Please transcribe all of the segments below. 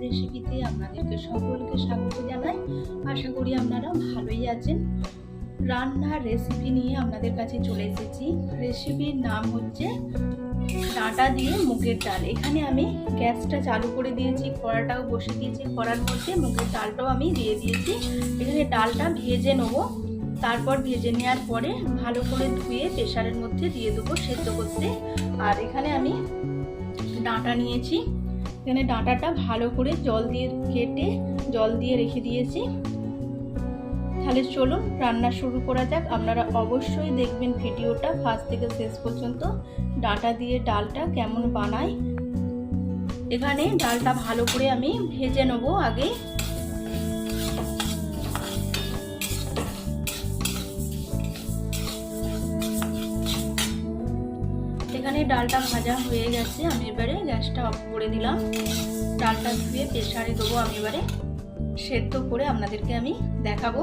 রেসিপিতে আপনাদেরকে সকলকে স্বাগত জানাই। আশা করি আপনারা ভালোই আছেন। রান্নার রেসিপি নিয়ে আপনাদের কাছে চলে এসেছি। রেসিপির নাম হচ্ছে ডাঁটা দিয়ে মুগের ডাল। এখানে আমি গ্যাসটা চালু করে দিয়েছি, কড়াটাও বসে দিয়েছি। কড়ার মধ্যে মুগের ডালটাও আমি দিয়ে দিয়েছি। এখানে ডালটা ভেজে নেব। তারপর ভেজে নেওয়ার পরে ভালো করে ধুয়ে প্রেশারের মধ্যে দিয়ে দেবো সেদ্ধ করতে। আর এখানে আমি ডাঁটা নিয়েছি। এখানে ডাঁটাটা ভালো করে জল দিয়ে কেটে, জল দিয়ে রেখে দিয়েছি। তাহলে চলুন রান্না শুরু করা যাক। আপনারা অবশ্যই দেখবেন ভিডিওটা ফার্স্ট থেকে শেষ পর্যন্ত। ডাঁটা দিয়ে ডালটা কেমন বানায়। এখানে ডালটা ভালো করে আমি ভেজে নেব আগে। এখানে ডালটা ভাজা হয়ে গেছে, আমি এবারে গ্যাসটা অফ করে দিলাম। ডালটা ধুয়ে প্রেশারে দেবো আমি এবারে। সেদ্ধ করে আপনাদেরকে আমি দেখাবো।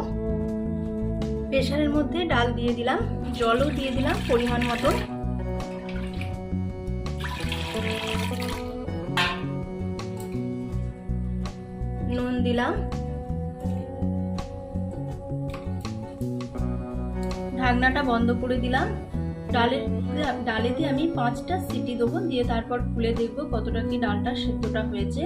প্রেশারের মধ্যে ডাল দিয়ে দিলাম, জলও দিয়ে দিলাম পরিমাণ মতো। নুন দিলাম। ঢাকনাটা বন্ধ করে দিলাম। ডালের ডালেতে আমি পাঁচটা সিটি দেবো, দিয়ে তারপর খুলে দেখব কতটা কি ডালটা সেদ্ধটা হয়েছে।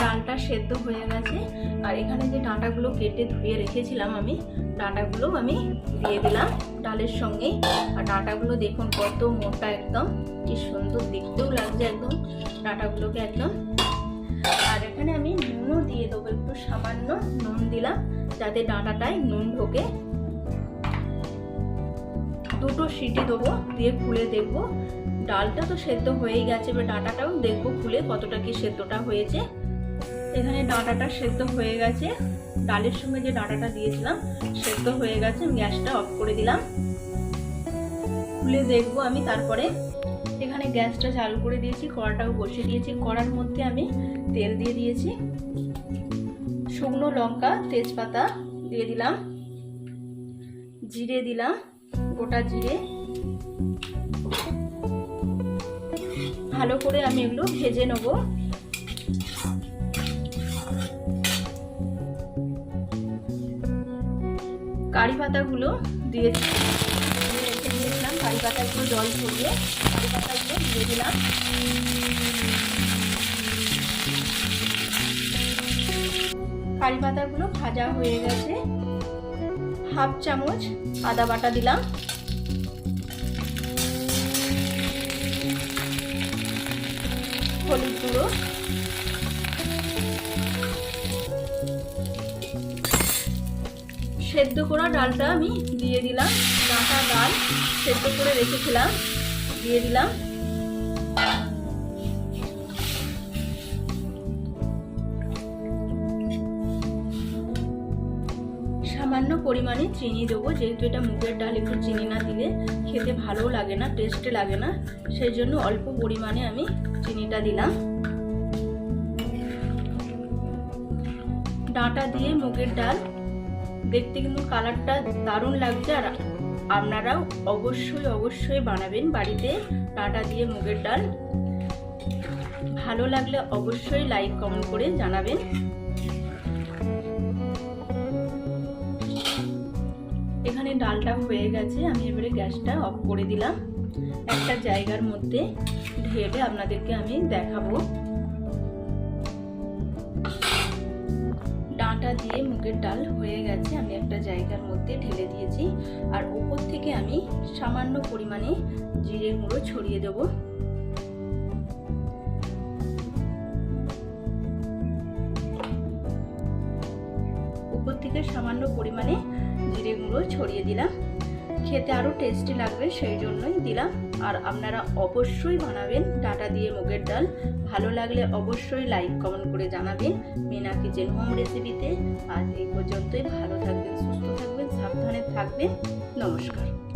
ডালটা সেদ্ধ হয়ে গেছে, আর এখানে যে ডাঁটাগুলো কেটে ধুয়ে রেখেছিলাম আমি ডাঁটাগুলো আমি দিয়ে দিলাম ডালের সঙ্গে। আর ডাঁটাগুলো দেখুন কত মোটা একদম, কি সুন্দর দেখতেও লাগছে একদম ডাঁটাগুলোকে একদম। আর এখানে আমি নুনও দিয়ে দেবো, একটু সামান্য নুন দিলাম, যাতে ডাঁটাটায় নুন ঢোকে। দুটো সিটি দেবো, দিয়ে খুলে দেখব। ডালটা তো সেদ্ধ হয়েই গেছে, এবার ডাঁটাটাও দেখব খুলে কতটা কি সেদ্ধটা হয়েছে। এখানে ডাঁটাটা সেদ্ধ হয়ে গেছে। ডালের সঙ্গে যে ডাঁটাটা দিয়েছিলাম, সেদ্ধ হয়ে গেছে গ্যাসটা অফ করে দিলাম। খুলে দেখব আমি তারপরে। এখানে গ্যাসটা চালু করে দিয়েছি, কড়াটাও বসিয়ে দিয়েছি। কড়ার মধ্যে আমি তেল দিয়ে দিয়েছি। শুকনো লঙ্কা, তেজপাতা দিয়ে দিলাম। জিরে দিলাম। গোটা জিরে। ভালো করে আমি এগুলো ভেজে নেব। কারি পাতাগুলো দিয়ে রেখে দিয়েছিলাম কারি পাতাগুলো জল ছড়িয়ে। কারি পাতাগুলো দিয়ে দিলাম। কারি পাতাগুলো ভাজা হয়ে গেছে। হাফ চামচ আদা বাটা দিলাম। হলুদ গুঁড়ো। সেদ্ধ করা ডালটা আমি দিয়ে দিলাম। ডাঁটা ডাল সেদ্ধ করে রেখেছিলাম। দিয়ে দিলাম। সামান্য পরিমাণে চিনি দেবো, যেহেতু এটা মুগের ডাল, একটু চিনি না দিলে খেতে ভালো লাগে না টেস্টে লাগে না। সেই জন্য অল্প পরিমাণে আমি চিনিটা দিলাম। ডাঁটা দিয়ে মুগের ডাল। দেখতে কিন্তু কালারটা দারুণ লাগছে, আর আপনারাও অবশ্যই অবশ্যই বানাবেন বাড়িতে ডাঁটা দিয়ে মুগের ডাল। ভালো লাগলে অবশ্যই লাইক কমেন্ট করে জানাবেন। এখানে ডালটা হয়ে গেছে, আমি এবারে গ্যাসটা অফ করে দিলাম। একটা জায়গার মধ্যে ঢেলে আপনাদেরকে আমি দেখাবো। ডাঁটা দিয়ে মুগের ডাল হয়ে গেছে, আমি একটা জায়গার মধ্যে ঢেলে দিয়েছি। আর উপর থেকে আমি সামান্য পরিমাণে জিরে গুঁড়ো ছড়িয়ে দেবো। উপর থেকে সামান্য পরিমাণে জিরে গুঁড়ো ছড়িয়ে দিলাম। খেতে আরও টেস্টি লাগবে, সেই জন্যই দিলাম। আর আপনারা অবশ্যই বানাবেন ডাটা দিয়ে মুগের ডাল। ভালো লাগলে অবশ্যই লাইক কমেন্ট করে জানাবেন মিনা কিচেন হোম রেসিপিতে আজ এই পর্যন্তই, ভালো থাকবেন, সুস্থ থাকবেন, সাবধানে থাকবেন। নমস্কার।